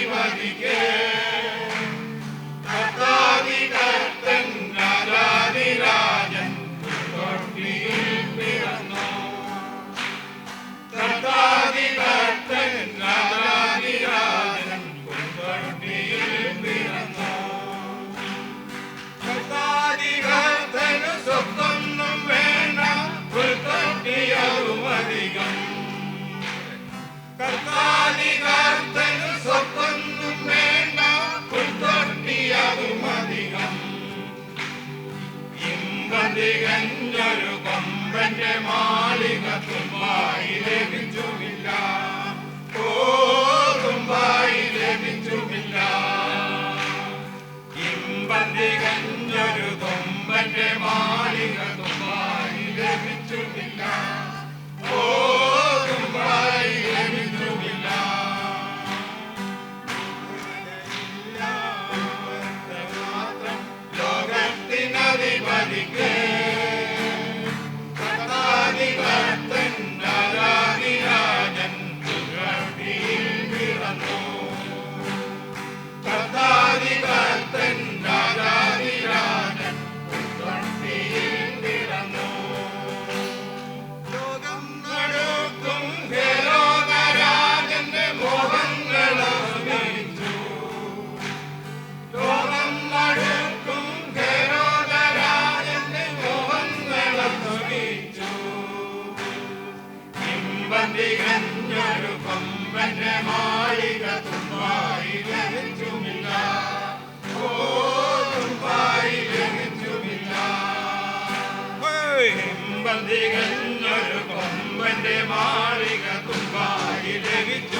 Viva Miguel! Gandhi കഞ്ചൊരു തുമ്പന്റെ മാ തികഞ്ഞൊരു കൊമ്പന്റെ മാളിക തുമ്പായി ലഭിച്ചുമില്ല